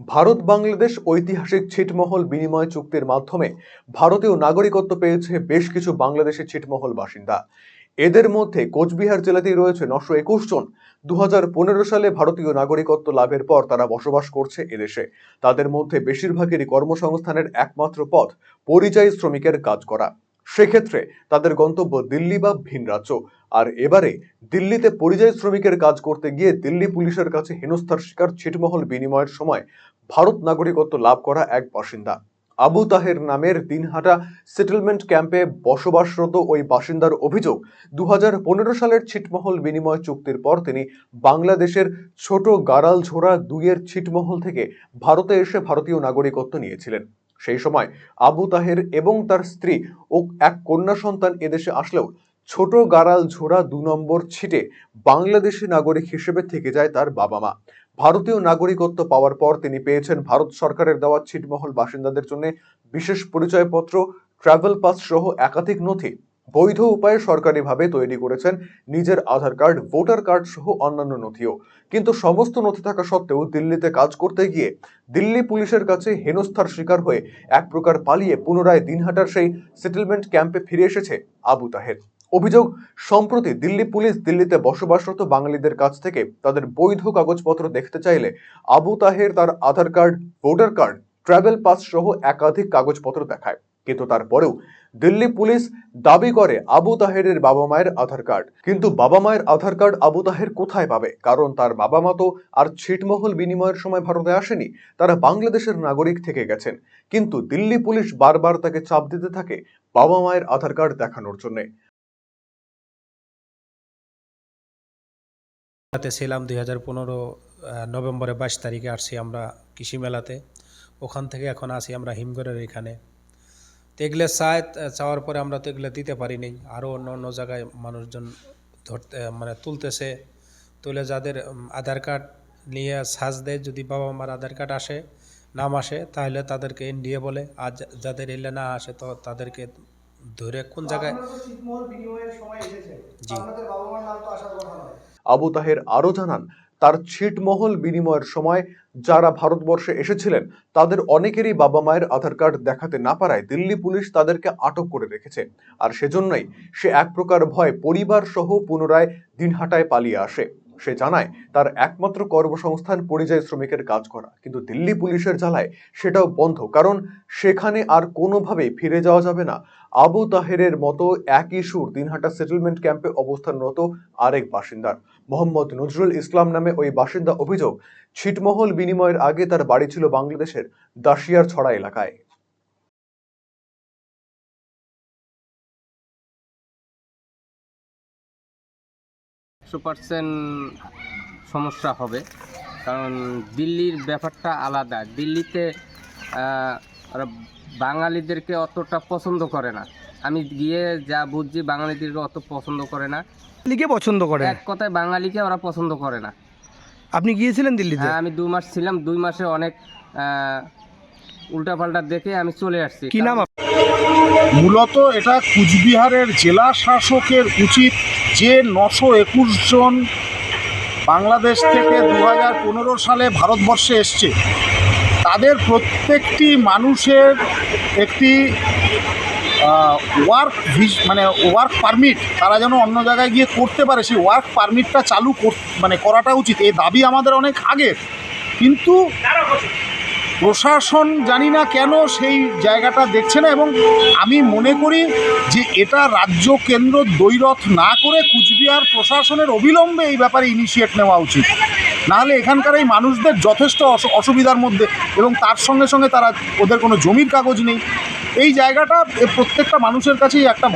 ভারত বাংলাদেশ ঐতিহাসিক ছিটমহল বিনিময় চুক্তির মাধ্যমে ভারতীয় নাগরিকত্ব পেয়েছে বেশ কিছু বাংলাদেশি ছিটমহল বাসিন্দা। এদের মধ্যে কোচবিহার জেলাতেই রয়েছে নশো একুশ জন। দু হাজার পনেরো সালে ভারতীয় নাগরিকত্ব লাভের পর তারা বসবাস করছে এদেশে। তাদের মধ্যে বেশিরভাগেরই কর্মসংস্থানের একমাত্র পথ পরিযায়ী শ্রমিকের কাজ করা। সেক্ষেত্রে তাদের গন্তব্য দিল্লি বা ভিন রাজ্য। আর এবারে দিল্লিতে পরিযায়ী শ্রমিকের কাজ করতে গিয়ে দিল্লি পুলিশের কাছে হেনস্থার শিকার ছিটমহল বিনিময়ের সময় ভারত নাগরিকত্ব লাভ করা এক বাসিন্দা। আবু তাহের নামের দিনহাটা সেটেলমেন্ট ক্যাম্পে বসবাসরত ওই বাসিন্দার অভিযোগ দু হাজার পনেরো সালের ছিটমহল বিনিময় চুক্তির পর তিনি বাংলাদেশের ছোট গারাল ঝোড়া দুইয়ের ছিটমহল থেকে ভারতে এসে ভারতীয় নাগরিকত্ব নিয়েছিলেন। সেই সময় আবু তাহের এবং তার স্ত্রী ও এক কন্যা সন্তান এদেশে আসলেও ছোট গাড়াল ঝোড়া দু নম্বর ছিটে বাংলাদেশি নাগরিক হিসেবে থেকে যায় তার বাবা মা। ভারতীয় নাগরিকত্ব পাওয়ার পর তিনি পেয়েছেন ভারত সরকারের দেওয়া ছিটমহল বাসিন্দাদের জন্য বিশেষ পরিচয়পত্র ট্রাভেল পাস সহ একাধিক নথি। বৈধ উপায়ে সরকারিভাবে তৈরি করেছেন নিজের আধার কার্ড, ভোটার কার্ড সহ অন্যান্য নথিও। কিন্তু সমস্ত নথি থাকা সত্ত্বেও দিল্লিতে কাজ করতে গিয়ে দিল্লি পুলিশের কাছে হেনস্থার শিকার হয়ে এক প্রকার পালিয়ে পুনরায় দিনহাটার সেই সেটেলমেন্ট ক্যাম্পে ফিরে এসেছে আবু তাহের। অভিযোগ, সম্প্রতি দিল্লি পুলিশ দিল্লিতে বসবাসরত বাঙালিদের কাছ থেকে তাদের বৈধ কাগজপত্র দেখতে চাইলে আবু তাহের তার Aadhaar card, voter card, travel pass সহ একাধিক কাগজপত্র দেখায়। কিন্তু তারপরেও দিল্লি পুলিশ দাবি করে আবু তাহেরের বাবা মায়ের আধার কার্ড। কিন্তু বাবা মায়ের আধার কার্ড আবু তাহের কোথায় পাবে? কারণ তার বাবা মা তো আর ছিটমহল বিনিময়ের সময় ভারতে আসেনি, তারা বাংলাদেশের নাগরিক থেকে গেছেন। কিন্তু দিল্লি পুলিশ বারবার তাকে চাপ দিতে থাকে বাবা মায়ের আধার কার্ড দেখানোর জন্যে। মেলাতে ছিলাম দুই হাজার পনেরো নভেম্বরে বাইশ তারিখে আসছি আমরা কৃষি মেলাতে। ওখান থেকে এখন আসি আমরা হিমগড়ের এখানে। তো এগুলো চায় চাওয়ার পরে আমরা তো এগুলো দিতে পারিনি। আরও অন্য অন্য জায়গায় মানুষজন ধরতে মানে তুলতেছে। তুলে যাদের আধার কার্ড নিয়ে সাজ দেয় যদি বাবা মার আধার কার্ড আসে নাম আসে তাহলে তাদেরকে এনডিএ বলে। আর যাদের এলে না আসে তো তাদেরকে ধরে কোন জায়গায় জি। আপনাদের বাবা মার নাম তো আসার কথা নয়। আবু তাহের আরও জানান তার ছিটমহল বিনিময়ের সময় যারা ভারতবর্ষে এসেছিলেন, তাদের অনেকেরই বাবা মায়ের আধার কার্ড দেখাতে না পারায় দিল্লি পুলিশ তাদেরকে আটক করে রেখেছে। আর সেজন্যই সে এক প্রকার ভয় পরিবার সহ পুনরায় দিনহাটায় পালিয়ে আসে। সে জানায়, তার একমাত্র কর্মসংস্থান পরিযায়ী শ্রমিকের কাজ করা। কিন্তু দিল্লি পুলিশের জ্বালায় সেটাও বন্ধ, কারণ সেখানে আর কোনোভাবেই ফিরে যাওয়া যাবে না। আবু তাহেরের মতো একই সুর দিনহাটা সেটেলমেন্ট ক্যাম্পে অবস্থানরত আরেক বাসিন্দার। মোহাম্মদ নজরুল ইসলাম নামে ওই বাসিন্দা অভিযোগ, ছিটমহল বিনিময়ের আগে তার বাড়ি ছিল বাংলাদেশের দাসিয়ার ছড়া এলাকায়। একশো পার্সেন্ট সমস্যা হবে। কারণ দিল্লির ব্যাপারটা আলাদা। দিল্লিতে বাঙালিদেরকে অতটা পছন্দ করে না। আমি গিয়ে যা বুঝছি বাঙালিদেরকে অত পছন্দ করে না। দিল্লিকে পছন্দ করে? এক কথায় বাঙালিকে ওরা পছন্দ করে না। আপনি গিয়েছিলেন দিল্লিতে? হ্যাঁ আমি দুই মাস ছিলাম। দুই মাসে অনেক উল্টাপাল্টা দেখে আমি চলে আসছি। কি নাম মূলত এটা কুচবিহারের জেলা শাসকের উচিত যে নশো একুশ জন বাংলাদেশ থেকে দু হাজার পনেরো সালে ভারতবর্ষে এসছে। তাদের প্রত্যেকটি মানুষের একটি ওয়ার্ক মানে ওয়ার্ক পারমিট তারা যেন অন্য জায়গায় গিয়ে করতে পারে, সেই ওয়ার্ক পারমিটটা চালু মানে করাটা উচিত। এই দাবি আমাদের অনেক আগের। কিন্তু প্রশাসন জানি না কেন সেই জায়গাটা দেখছে না এবং আমি মনে করি যে এটা রাজ্য কেন্দ্র দৈরথ না করে কুচবিহার প্রশাসনের অবিলম্বে এই ব্যাপারে ইনিশিয়েট নেওয়া উচিত। নাহলে এখানকার এই মানুষদের যথেষ্ট অসু- অসুবিধার মধ্যে এবং তার সঙ্গে সঙ্গে তারা ওদের কোনো জমির কাগজ নেই। এই জায়গাটা প্রত্যেকটা মানুষের কাছেই একটা